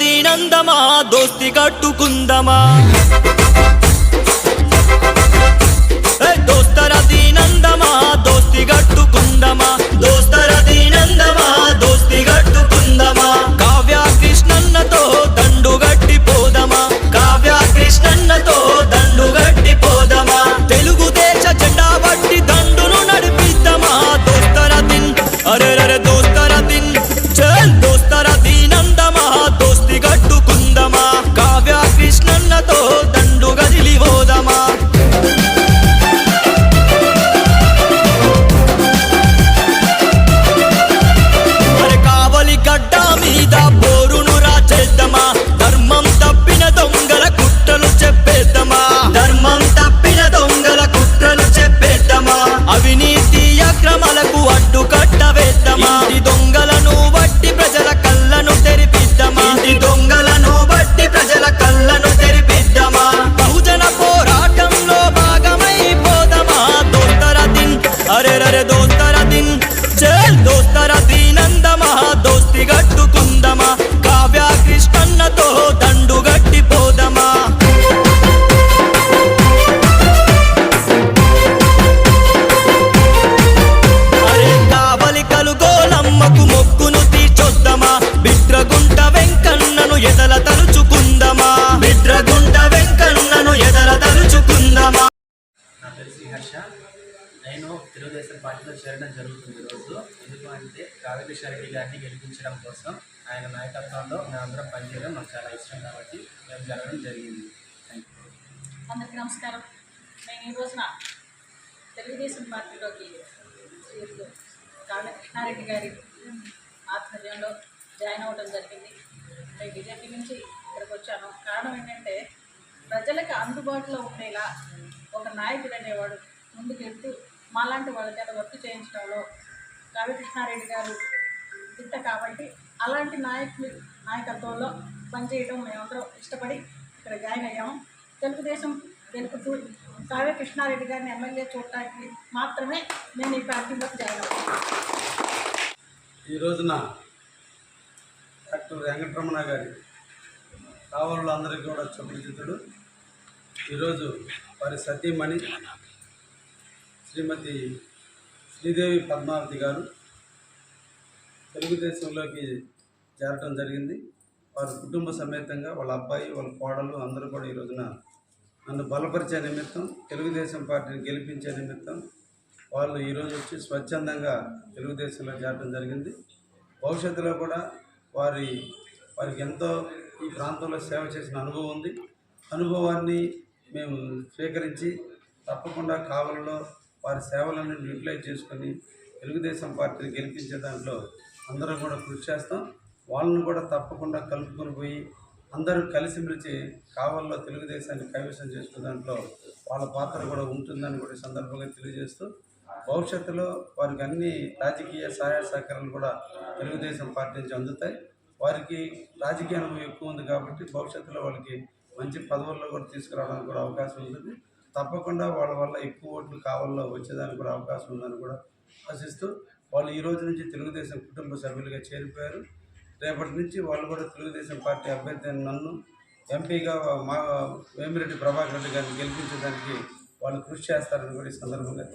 దీనందమా దోస్తి కట్టుకుందమా? అక్రమాలకు అడ్డు కట్టవేద్దామా ఇంటి దొంగలను బట్టి ప్రజల కళ్ళను తెరిపిద్దామా? ఇంటి దొంగలను బట్టి ప్రజల కళ్ళను తెరిపిద్దామా? బహుజన పోరాటంలో భాగమైపోదామా? దోస్తర దిన్ అరే రరే దోస్తర దిన్ చల్ దోస్తర దీనందమా దోస్తి గట్టుకుందమా కావ్య కృష్ణన్నతో దండు జరుగుతుంది ఎందుకు అంటే కావ్యకృష్ణారెడ్డి గారిని గెలిపించడం కోసం ఆయన నాయకత్వంలో మేమందరం పనిచేయడం మాకు చాలా ఇష్టం కాబట్టి మేము జరగడం జరిగింది. థ్యాంక్ యూ అందరికీ నమస్కారం. నేను ఈ రోజున తెలుగుదేశం పార్టీలోకి శ్రీ కృష్ణారెడ్డి గారి ఆధ్వర్యంలో జాయిన్ అవ్వడం జరిగింది. నేను బీజేపీ నుంచి ఇక్కడికి వచ్చాను. కారణం ఏంటంటే ప్రజలకు అందుబాటులో ఉండేలా ఒక నాయకుడు అనేవాడు ముందుకెళ్తూ మాలాంటి వాళ్ళ చేత వర్క్ చేయించడంలో కావ్య కృష్ణారెడ్డి గారు ఇంత కాబట్టి అలాంటి నాయకులు నాయకత్వంలో పనిచేయడం మేమందరం ఇష్టపడి ఇక్కడ జాయిన్ అయ్యాము. తెలుగుదేశం గెలుపుతూ కావ్య కృష్ణారెడ్డి గారిని ఎమ్మెల్యే చూడటానికి మాత్రమే నేను ఈ పార్టీలోకి జాయిన్ ఈ రోజున డాక్టర్ వెంకటరమణ గారి కావలు అందరికీ కూడా సుపరిచితుడు ఈరోజు వారి సతీమణి శ్రీమతి శ్రీదేవి పద్మావతి గారు తెలుగుదేశంలోకి చేరటం జరిగింది. వారి కుటుంబ సమేతంగా వాళ్ళ అబ్బాయి వాళ్ళ కోడలు అందరూ కూడా ఈ రోజున నన్ను బలపరిచే నిమిత్తం తెలుగుదేశం పార్టీని గెలిపించే నిమిత్తం వాళ్ళు ఈరోజు వచ్చి స్వచ్ఛందంగా తెలుగుదేశంలో చేరడం జరిగింది. భవిష్యత్తులో కూడా వారి వారికి ఎంతో ఈ ప్రాంతంలో సేవ చేసిన అనుభవం ఉంది. అనుభవాన్ని మేము స్వీకరించి తప్పకుండా కావలలో వారి సేవలను యూటిలైజ్ చేసుకొని తెలుగుదేశం పార్టీని గెలిపించే దాంట్లో అందరం కూడా కృషి చేస్తాం. వాళ్ళని కూడా తప్పకుండా కలుపుకొని పోయి అందరూ కలిసిమెలిసి కావల్లో తెలుగుదేశాన్ని కైవసం చేసుకునే దాంట్లో వాళ్ళ పాత్ర కూడా ఉంటుందని కూడా సందర్భంగా తెలియజేస్తూ భవిష్యత్తులో వారికి అన్ని రాజకీయ సహాయ సహకారాలు కూడా తెలుగుదేశం పార్టీ నుంచి అందుతాయి. వారికి రాజకీయ అనుభవం ఎక్కువ ఉంది కాబట్టి భవిష్యత్తులో వాళ్ళకి మంచి పదవుల్లో కూడా తీసుకురావడానికి కూడా అవకాశం ఉంటుంది. తప్పకుండా వాళ్ళ వల్ల ఎక్కువ ఓట్లు కావాలో వచ్చేదానికి కూడా అవకాశం ఉందని కూడా ఆశిస్తూ వాళ్ళు ఈ రోజు నుంచి తెలుగుదేశం కుటుంబ సభ్యులుగా చేరిపోయారు. రేపటి నుంచి వాళ్ళు కూడా తెలుగుదేశం పార్టీ అభ్యర్థి నన్ను ఎంపీగా మా వేమిరెడ్డి ప్రభాకర్ రెడ్డి గారిని గెలిపించడానికి వాళ్ళు కృషి చేస్తారని కూడా ఈ సందర్భంగా